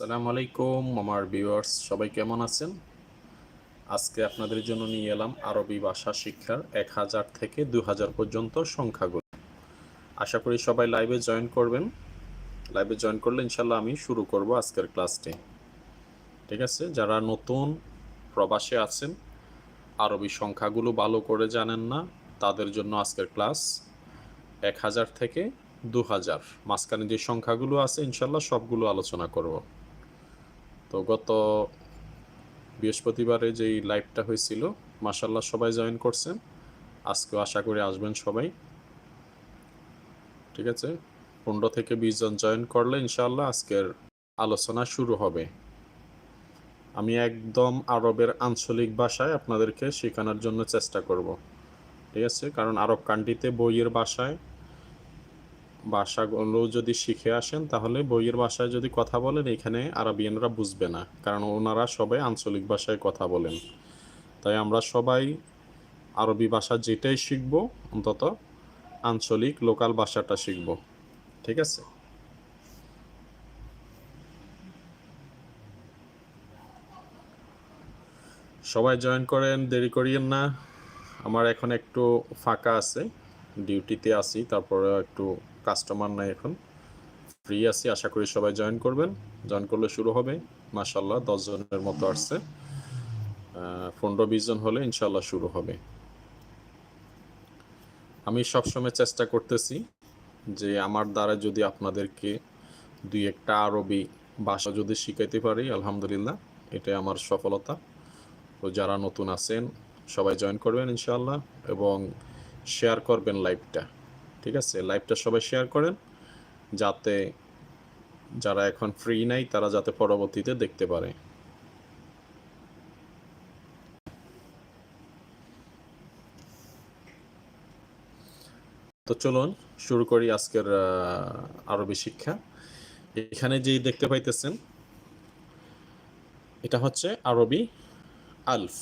আসসালামু আলাইকুম, আমার ভিউয়ার্স সবাই কেমন আছেন? আজকে আপনাদের জন্য নিয়ে এলাম আরবি ভাষা শিক্ষার এক হাজার থেকে দু হাজার পর্যন্ত সংখ্যাগুলো। আশা করি সবাই লাইভে জয়েন করবেন। লাইভে জয়েন করলে ইনশাল্লাহ আমি শুরু করব আজকের ক্লাসটি ঠিক আছে? যারা নতুন প্রবাসে আছেন, আরবি সংখ্যাগুলো ভালো করে জানেন না, তাদের জন্য আজকের ক্লাস এক হাজার থেকে দু হাজার। মাঝখানে যে সংখ্যাগুলো আছে ইনশাল্লাহ সবগুলো আলোচনা করব। তো গত বৃহস্পতিবারে যেই লাইভটা হয়েছিল মাসাল্লাহ সবাই জয়েন করছেন। আজকেও আশা করি আসবেন সবাই। ঠিক আছে? পনেরো থেকে বিশ জন জয়েন করলে ইনশাল্লাহ আজকের আলোচনা শুরু হবে। আমি একদম আরবের আঞ্চলিক ভাষায় আপনাদেরকে শেখানোর জন্য চেষ্টা করব। ঠিক আছে? কারণ আরব কান্ট্রিতে বইয়ের ভাষায় ভাষাগুলো যদি শিখে আসেন, তাহলে বইয়ের ভাষায় যদি কথা বলেন, এখানে আরবিয়ানরা বুঝবে না। কারণ ওনারা সবাই আঞ্চলিক ভাষায় কথা বলেন। তাই আমরা সবাই আরবি ভাষা যেটাই শিখব, অন্তত আঞ্চলিক লোকাল ভাষাটা শিখব। ঠিক আছে? সবাই জয়েন করেন, দেরি করিয়েন না। আমার এখন একটু ফাঁকা আছে। ডিউটিতে আছি, তারপরে একটু কাস্টমার নাই এখন। ফ্রি আছি, আশা করি সবাই জয়েন করবেন। জয়েন করলে শুরু হবে। মাসাল্লাহ দশ জনের মতো আসছে। পনেরো বিশ জন হলে ইনশাল্লাহ শুরু হবে। আমি সবসময় চেষ্টা করতেছি যে আমার দ্বারা যদি আপনাদেরকে দুই একটা আরবি ভাষা যদি শিখাইতে পারি, আলহামদুলিল্লাহ, এটাই আমার সফলতা। তো যারা নতুন আছেন, সবাই জয়েন করবেন ইনশাল্লাহ এবং শেয়ার করবেন লাইভটা ঠিক আছে? লাইভটা সবাই শেয়ার করেন, যাতে যারা এখন ফ্রি নাই, তারা যাতে পরবর্তীতে দেখতে পারে। তো চলুন, শুরু করি আজকের আরবি শিক্ষা। এখানে যেই দেখতে পাইতেছেন, এটা হচ্ছে আরবি আলফ,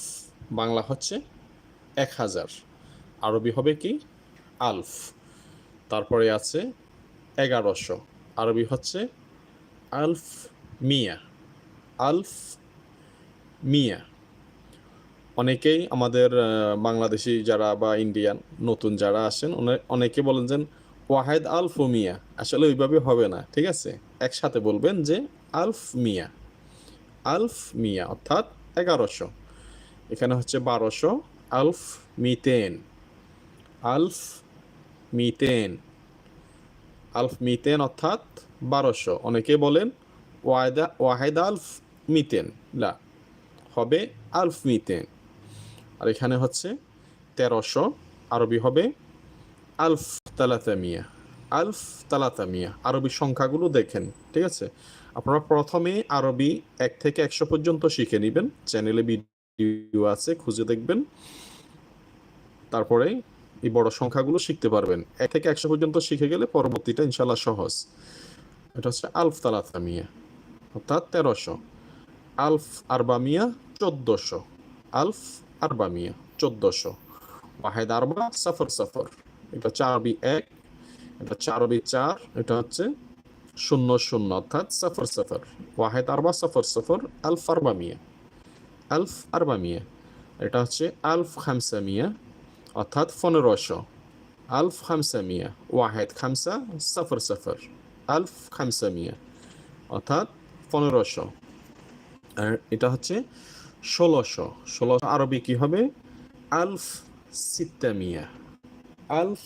বাংলা হচ্ছে এক হাজার। আরবি হবে কি? আলফ। তারপরে আছে এগারোশো। আরবি হচ্ছে আলফ মিয়া। আলফ মিয়া। অনেকেই আমাদের বাংলাদেশি যারা বা ইন্ডিয়ান, নতুন যারা আসেন অনেকে বলেন যে ওয়াহেদ আলফ মিয়া। আসলে ওইভাবে হবে না, ঠিক আছে? একসাথে বলবেন যে আলফ মিয়া। আলফ মিয়া, অর্থাৎ এগারোশো। এখানে হচ্ছে বারোশো আলফ মিতেন। আলফ মিতেন আলফ মিতেন অর্থাৎ বারোশো। অনেকে বলেন ওয়াহেদা ওয়াহেদ আলফ মিতেন না হবে আলফ মিতেন আর এখানে হচ্ছে তেরোশো। আরবি হবে আলফ তালাতামিয়া। আলফ তালাতামিয়া। আরবি সংখ্যাগুলো দেখেন, ঠিক আছে? আপনারা প্রথমে আরবি এক থেকে একশো পর্যন্ত শিখে নেবেন। চ্যানেলে ভিডিও আছে, খুঁজে দেখবেন। তারপরে এই বড় সংখ্যাগুলো শিখতে পারবেন। এক থেকে একশো পর্যন্ত শিখে গেলে পরবর্তীটা ইনশাল্লাহ সহজ। এটা হচ্ছে আলফ তালাতামিয়া অর্থাৎ তেরোশো। আলফ আরবামিয়া চোদ্দশো। আলফ আরবামিয়া চোদ্দশো। ওয়াহেদ আরবা, সফর সফর। এটা হচ্ছে আরবি এক, এটা হচ্ছে আরবি চার, এটা হচ্ছে শূন্য শূন্য, অর্থাৎ সফর সফর। ওয়াহেদ আরবা, সফর সফর, আলফ আরবামিয়া আলফ আরবামিয়া এটা হচ্ছে আলফ খামসামিয়া অর্থাৎ পনেরোশো। আলফ খামসামিয়া ওয়াহেদ খামসা, সফর সফর। আলফ খামসামিয়া অর্থাৎ পনেরোশো। আর এটা হচ্ছে ষোলোশো। ষোলোশো আরবি কি হবে? আলফ সিত্তামিয়া আলফ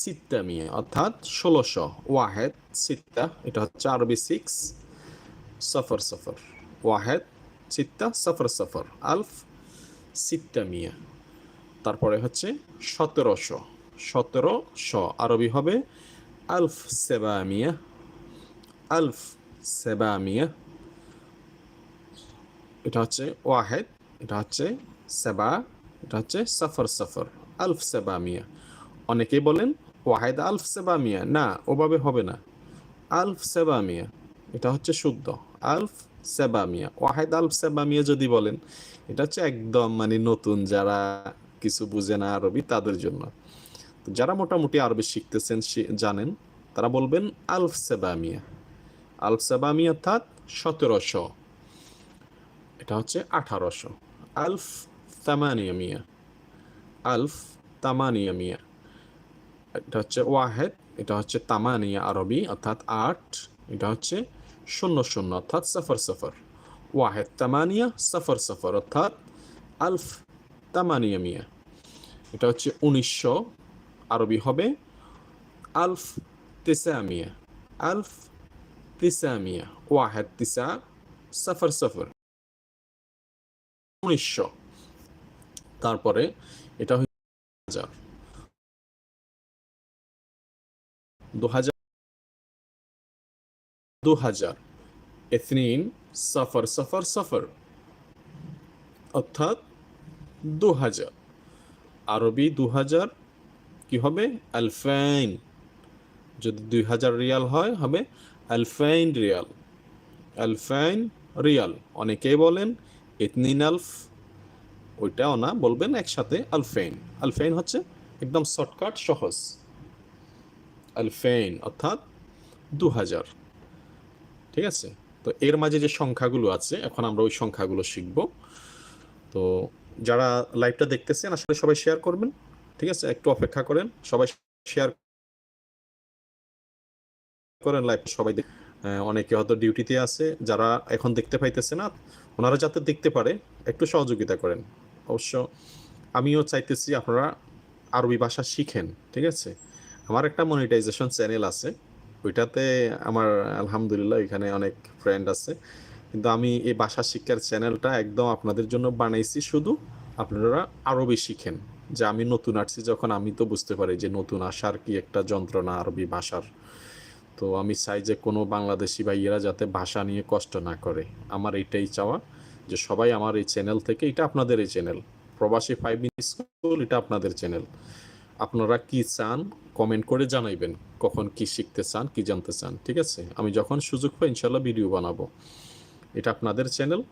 সিত্তামিয়া অর্থাৎ ষোলোশো। ওয়াহেদ সিত্তা, এটা হচ্ছে আরবি সিক্স, সফর সফর। ওয়াহেদ সিত্তা, সফর সফর। আলফ সিত্তামিয়া তারপরে হচ্ছে সতেরোশো। সতেরোশো আরবি হবে আলফ সেবামিয়া। আলফ সেবামিয়া। এটা হচ্ছে ওয়াহেদ, এটা হচ্ছে সেবা, এটা হচ্ছে সফর সফর। আলফ সেবামিয়া। অনেকেই বলেন, ওয়াহেদ আলফ সেবামিয়া। না, ওভাবে হবে না। আলফ সেবামিয়া, এটা হচ্ছে শুদ্ধ। আলফ সেবামিয়া। ওয়াহেদ আলফ সেবামিয়া যদি বলেন, এটা হচ্ছে একদম মানে নতুন যারা কিছু বুঝে না আরবি, তাদের জন্য। যারা মোটামুটি আরবি শিখতেছেন জানেন, তারা বলবেন আলফ সেবামিয়া। আলফ সেবামিয়া অর্থাৎ সতেরোশো। এটা হচ্ছে আঠারোশো। আলফ তামানিয়া মিয়া আলফ তামানিয়া মিয়া এটা হচ্ছে ওয়াহেদ, এটা হচ্ছে তামানিয়া আরবি, অর্থাৎ আট। এটা হচ্ছে শূন্য শূন্য, অর্থাৎ সফর সফর। ওয়াহেদ তামানিয়া, সফর সফর, অর্থাৎ আলফ তামানিয়া মিয়া এটা হচ্ছে উনিশশো আরবি হবে। আলফ তেসামিয়া। আলফ তেসামিয়া। ওয়াহেদ তিসা। সফর সফর। উনিশশো। তারপরে এটা হচ্ছে দু হাজার। দু হাজার এথনিন, সফর সফর সফর। অর্থাৎ দু হাজার আরবি দু হাজার কি হবে? আলফাইন। যদি দুই হাজার রিয়াল হয়, হবে আলফাইন রিয়াল। আলফাইন রিয়াল, অনেকেই বলেন ইতনিন আলফ, ওইটাও না, বলবেন একসাথে আলফাইন। আলফাইন হচ্ছে একদম শর্টকাট, সহজ। আলফাইন, অর্থাৎ দু হাজার ঠিক আছে? তো এর মাঝে যে সংখ্যাগুলো আছে, এখন আমরা ওই সংখ্যাগুলো শিখব। তো যারা লাইভটা দেখতেছেন, আসলে সবাই শেয়ার করবেন, ঠিক আছে? একটু অপেক্ষা করেন, সবাই শেয়ার করেন লাইভ সবাই অনেকে হয়তো ডিউটিতে আছে, যারা এখন দেখতে পাইতেছে না, ওনারা যাতে দেখতে পারে, একটু সহযোগিতা করেন। অবশ্য আমিও চাইতেছি আপনারা আরবি ভাষা শিখেন, ঠিক আছে? আমার একটা মনিটাইজেশন চ্যানেল আছে, ওইটাতে আমার আলহামদুলিল্লাহ এখানে অনেক ফ্রেন্ড আছে। কিন্তু আমি এই ভাষা শিক্ষার চ্যানেলটা একদম আপনাদের জন্য বানাইছি। শুধু আপনারা আরবি শিখেন যে আমি নতুন আসছি, যখন আমি তো বুঝতে পারি যে নতুন আসার কি একটা যন্ত্রণা আরবি ভাষার। তো আমি চাই যে কোনো বাংলাদেশি ভাইয়েরা যাতে ভাষা নিয়ে কষ্ট না করে। আমার এটাই চাওয়া যে সবাই আমার এই চ্যানেল থেকে, এটা আপনাদের এই চ্যানেল। প্রবাসী ফাইভ মিনিট স্কুল, এটা আপনাদের চ্যানেল। আপনারা কি চান, কমেন্ট করে জানাইবেন কখন কি শিখতে চান, কি জানতে চান, ঠিক আছে? আমি যখন সুযোগ পাই, ইনশাল্লাহ ভিডিও বানাবো। এটা আপনাদের চ্যানেল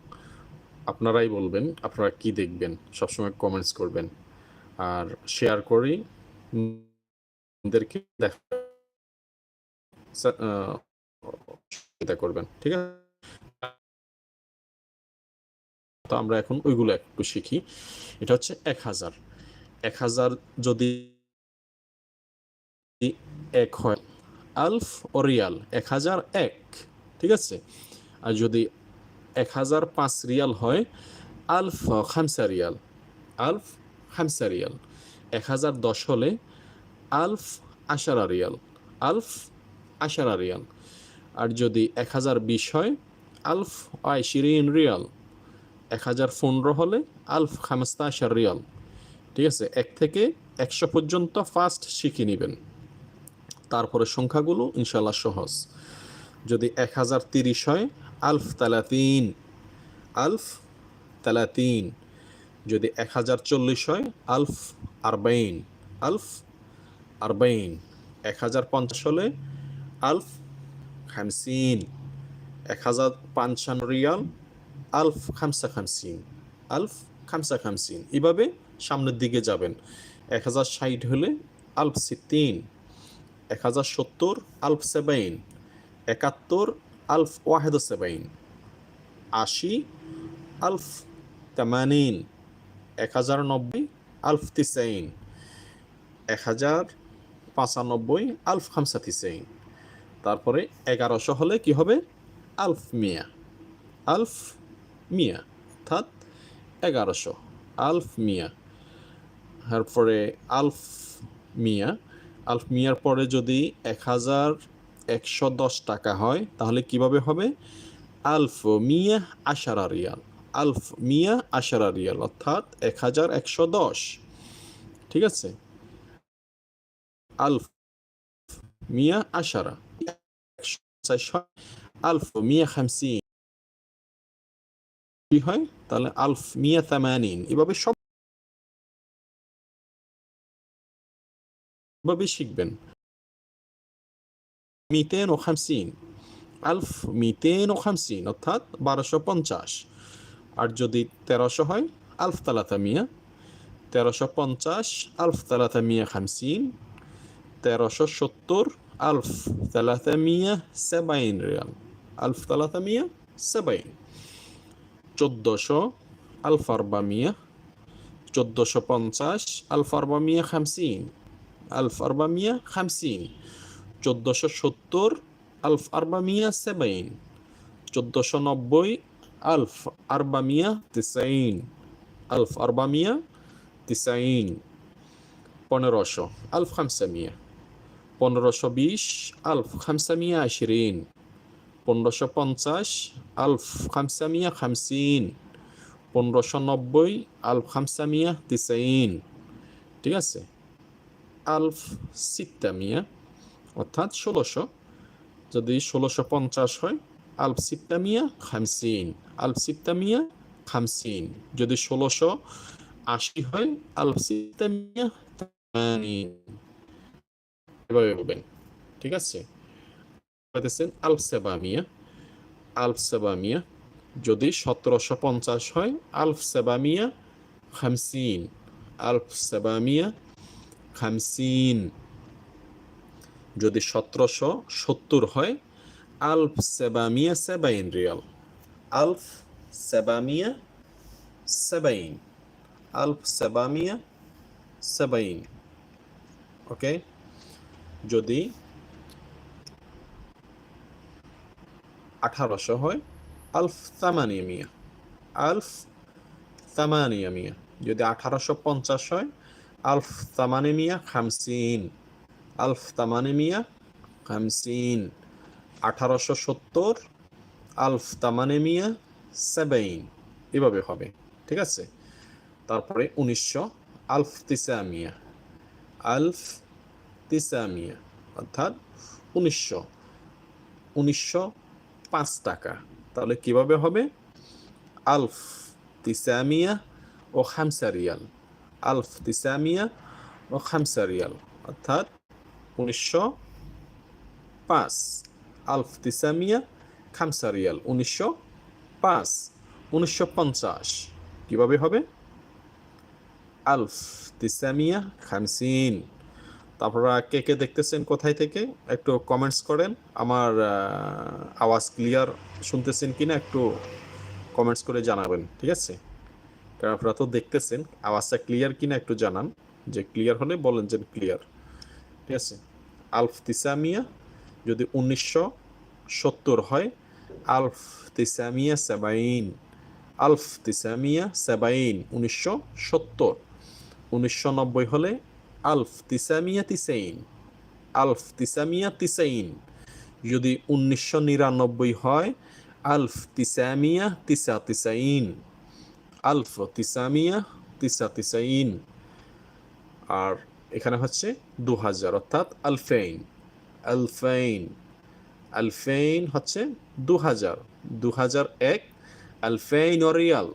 আপনারাই বলবেন, আপনারা কি দেখবেন, সবসময় কমেন্টস করবেন। আর শেয়ার করি করবেন, ঠিক আছে? তো আমরা এখন ওইগুলো একটু শিখি। এটা হচ্ছে এক হাজার। এক হাজার যদি এক হয়, আলফ ও রিয়াল, এক হাজার এক, ঠিক আছে? আর যদি এক হাজার পাঁচ রিয়াল হয় আলফ খামসা রিয়াল। আলফ খামসা রিয়াল। এক হাজার দশ হলে আলফ আশারা রিয়াল। আলফ আশারা রিয়াল। আর যদি এক হাজার বিশ হয় আলফ আইশিরিন রিয়াল। এক হাজার পনেরো হলে আলফ খামস্তা আশার রিয়াল। ঠিক আছে? এক থেকে একশো পর্যন্ত ফার্স্ট শিখে নেবেন। তারপরে সংখ্যাগুলো ইনশাল্লাহ সহজ। যদি এক হাজার তিরিশ হয় আলফ তালাতিন আলফ তালাতিন। যদি এক হাজার চল্লিশ হয়, আলফ আরবাইন আলফ আরবাইন। এক হাজার পঞ্চাশ হলে, আলফ খামসিন। এক হাজার পাঁচশান রিয়াল, আলফ খামসা খামসিন। আলফ খামসা খামসিন। এভাবে সামনের দিকে যাবেন। এক হাজার ষাট হলে, আলফ সিদ্দিন এক হাজার সত্তর, আলফ সেবাইন একাত্তর আলফ ওয়াহেদ সেবাইন আশি, আলফ তামানিন। এক হাজার নব্বই আলফ তিসাইন এক হাজার পঁচানব্বই আলফ খামসা তিসাইন তারপরে এগারোশো হলে কি হবে? আলফ মিয়া আলফ মিয়া অর্থাৎ এগারোশো। আলফ মিয়া তারপরে আলফ মিয়া আলফ মিয়ার পরে যদি এক হাজার একশো দশ টাকা হয়, তাহলে কীভাবে হবে? আলফ মিয়া আশারা রিয়াল, আলফ মিয়া আশারা রিয়াল, অর্থাৎ এক হাজার একশো দশ। ঠিক আছে? আলফ মিয়া আশারা আলফ মিয়া খামসিন, কি হয়? তাহলে আলফ মিয়া তামানিন, এভাবে সব শিখবেন। মিতেন ও খামসিন। আলফ মিতেন ও খামসিন, অর্থাৎ বারোশো পঞ্চাশ। আর যদি তেরোশো হয়, আলফ তালাতা মিয়া। তেরোশো পঞ্চাশ, আলফ মিয়া খামসিন। তেরোশো সত্তর, আলফ তালাতা মিয়া সেবাইন রিয়াল। আলফ তালাতা মিয়া সেবাইন। চোদ্দোশো, আলফ চোদ্দোশো পঞ্চাশ, আলফ আলফ আরবামিয়া খামসিন। চোদ্দোশো সত্তর আলফ আরবামিয়া সেবাইন। চোদ্দোশো নব্বই আলফ আরবামিয়া তিসাইন। আলফ আরবামিয়া তিসাইন। পনেরোশো আলফ খামসামিয়া পনেরোশো বিশ আলফ খামসামিয়া আশরিন। পনেরোশো পঞ্চাশ আলফ খামসামিয়া খামসিন। পনেরোশো নব্বই আলফ খামসামিয়া তিসাইন। ঠিক আছে? আলফ সিত্তামিয়া অর্থাৎ ষোলোশো। যদি ষোলোশো পঞ্চাশ হয় আলফ সিত্তামিয়া খামসিন আলফ সিত্তামিয়া খামসিন। যদি ষোলোশো আশি হয় আলফ সিত্তামিয়া তামানিন এভাবে বলবেন, ঠিক আছে? পাইতেছেন আলফ সেবামিয়া আলফ সেবামিয়া যদি সতেরোশো পঞ্চাশ হয় আলফসেবামিয়া খামসিন। আলফসেবামিয়া খামসিন। যদি সতেরোশো সত্তর হয়, আলফ সেবামিয়া সেবাইন রিয়াল। আলফ সেবামিয়া সেবাইন। আলফ সেবামিয়া সেবাইন। ওকে? যদি আঠারোশো হয়, আলফ তামানিয়া আলফ তামানিয়ামিয়া। যদি আঠারোশো পঞ্চাশ হয়, আলফ তামানিমিয়া খামসিন। আলফ তামানিমিয়া খামসিন আঠারোশো সত্তর, আলফ তামানিমিয়া সেবাইন। এভাবে হবে, ঠিক আছে? তারপরে উনিশশো আলফ তিসামিয়া আলফ তিসামিয়া অর্থাৎ উনিশশো উনিশশো পাঁচ টাকা। তাহলে কীভাবে হবে? আলফ তিসামিয়া ও খামসা রিয়াল। আলফ তিসামিয়া ও খামসা রিয়াল, অর্থাৎ উনিশশো পাঁচ। আলফ তিসামিয়া খামসা রিয়াল উনিশশো পাঁচ। উনিশশো পঞ্চাশ। কীভাবে হবে? আলফ তিসামিয়া খামসিন। তারপরা কে কে দেখতেছেন কোথায় থেকে? একটু কমেন্টস করেন। আমার আওয়াজ ক্লিয়ার শুনতেছেন কিনা একটু কমেন্টস করে জানাবেন, ঠিক আছে? আপনারা তো দেখতেছেন, আওয়াজটা ক্লিয়ার কিনা একটু জানান। যে ক্লিয়ার হলে বলেন যে ক্লিয়ার ঠিক আছে? আলফ তিসামিয়া যদি উনিশশো সত্তর হয় আলফ তিসামিয়া সেবাইন আলফ তিসামিয়া সেবাইন উনিশশো সত্তর। উনিশশো নব্বই হলে আলফ তিসামিয়া তিসাইন আলফ তিসামিয়া তিসাইন। যদি উনিশশো নিরানব্বই হয় আলফ তিসামিয়া তিসা তিসাইন আলফ তিসামিয়া তিসা তিসাইন আর এখানে হচ্ছে দু হাজার অর্থাৎ আলফেইন আলফেইন আলফেইন হচ্ছে দু হাজার দু হাজার এক, আলফেইন ও রিয়াল,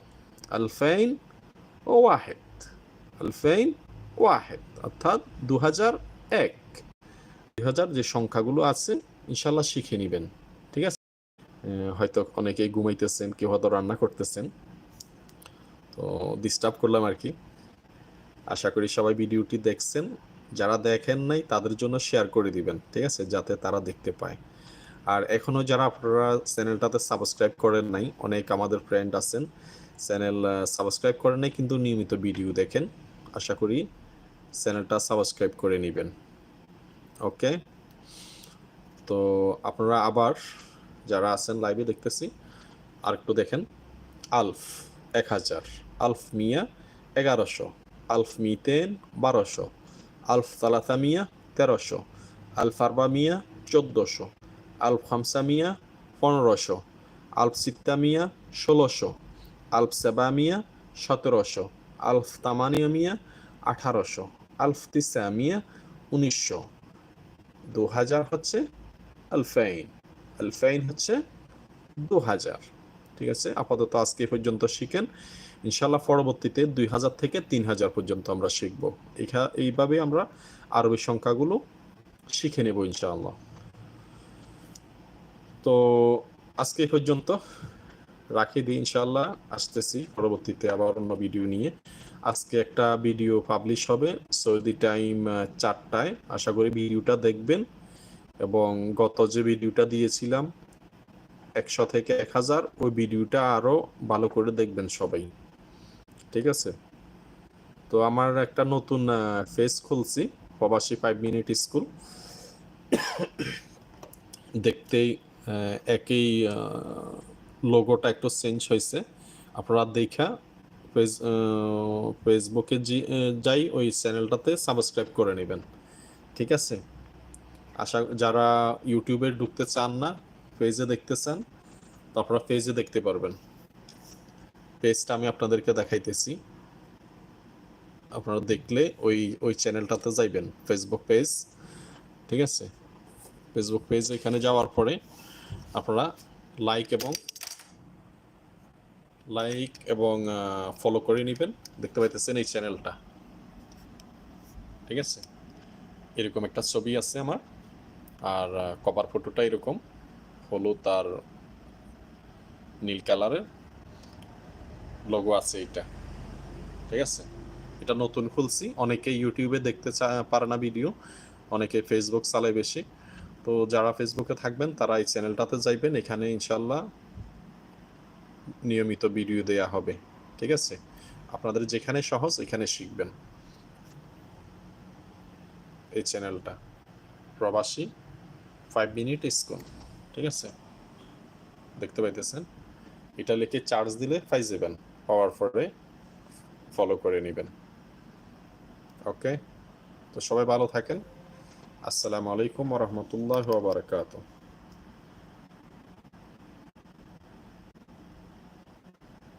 আলফেইন ও ওয়াহেদ, আলফেইন ওয়াহেদ, অর্থাৎ দু হাজার এক। দুই হাজার যে সংখ্যাগুলো আছে ইনশাল্লাহ শিখে নেবেন, ঠিক আছে? হয়তো অনেকেই ঘুমাইতেছেন, কেউ হয়তো রান্না করতেছেন, তো ডিস্টার্ব করলাম আর কি। আশা করি সবাই ভিডিওটি দেখছেন। যারা দেখেন নাই, তাদের জন্য শেয়ার করে দিবেন, ঠিক আছে? যাতে তারা দেখতে পায়। আর এখনও যারা আপনারা চ্যানেলটাতে সাবস্ক্রাইব করেন নাই, অনেক আমাদের ফ্রেন্ড আছেন চ্যানেল সাবস্ক্রাইব করেন নাই, কিন্তু নিয়মিত ভিডিও দেখেন। আশা করি চ্যানেলটা সাবস্ক্রাইব করে নেবেন। ওকে তো আপনারা আবার যারা আছেন লাইভে দেখতেছি আর একটু দেখেন। আলফ এক হাজার, আলফ মিয়া এগারোশো। আলফ মিতেন বারোশো আলফ তালাতা মিয়া তেরোশো আলফ আরবা মিয়া চোদ্দোশো আলফ হামসা মিয়া পনেরোশো আলফ সিত্তা মিয়া ষোলোশো আলফ সেবা মিয়া সতেরোশো আলফ তামানিয়া মিয়া আঠারোশো আলফ তিসা মিয়া উনিশশো। দু হাজার হচ্ছে আলফাইন। আলফাইন হচ্ছে দু হাজার ঠিক আছে? আপাতত আজকে পর্যন্ত শিখেন। ইনশাল্লাহ পরবর্তীতে দুই হাজার থেকে তিন হাজার পর্যন্ত আমরা শিখব। এইখা- এইভাবে আমরা আরবি সংখ্যাগুলো শিখে নেব ইনশাআল্লাহ। তো আজকে পর্যন্ত রাখি দিই ইনশাআল্লাহ, আসতেছি পরবর্তীতে আবার অন্য ভিডিও নিয়ে। আজকে একটা ভিডিও পাবলিশ হবে সৌদি টাইম চারটায়। আশা করি ভিডিওটা দেখবেন এবং গত যে ভিডিওটা দিয়েছিলাম একশো থেকে এক হাজার, ওই ভিডিওটা আরও ভালো করে দেখবেন সবাই। ঠিক আছে? তো আমার একটা নতুন ফেস খুলছি, প্রবাসী ফাইভ মিনিট স্কুল দেখতেই একই লোগোটা একটু চেঞ্জ হয়েছে। আপনারা দেখা ফেস ফেসবুকে যাই, ওই চ্যানেলটাতে সাবস্ক্রাইব করে নেবেন। ঠিক আছে? আশা, যারা ইউটিউবে ঢুকতে চান না পেজে দেখতে চান, তো আপনারা পেজে দেখতে পারবেন। পেজটা আমি আপনাদেরকে দেখাইতেছি। আপনারা দেখলে ওই ওই চ্যানেলটাতে যাইবেন ফেসবুক পেজ ঠিক আছে? ফেসবুক পেজ এখানে যাওয়ার পরে আপনারা লাইক এবং লাইক এবং ফলো করে নেবেন। দেখতে পাইতেছেন এই চ্যানেলটা। ঠিক আছে? এরকম একটা ছবি আছে আমার। আর কভার ফটোটা এরকম। হলুদ আর নীল কালারের লোগো আছে এটা ঠিক আছে? এটা নতুন খুলছি। অনেকে ইউটিউবে দেখতে পারে না ভিডিও, অনেকে ফেসবুক চালায় বেশি। তো যারা ফেসবুকে থাকবেন, তারা এই চ্যানেলটাতে যাইবেন। এখানে ইনশাল্লাহ নিয়মিত ভিডিও দেয়া হবে। ঠিক আছে? আপনাদের যেখানে সহজ, এখানে শিখবেন। এই চ্যানেলটা। প্রবাসী ফাইভ মিনিট স্কুল ঠিক আছে? দেখতে পাইতেছেন? এটা লিখে চার্জ দিলে পাই যাবেন। পাওয়ার পরে ফলো করে নেবেন। ওকে তো সবাই ভালো থাকেন। আসসালামু আলাইকুম রহমতুল্লাহ বারকাতুহ।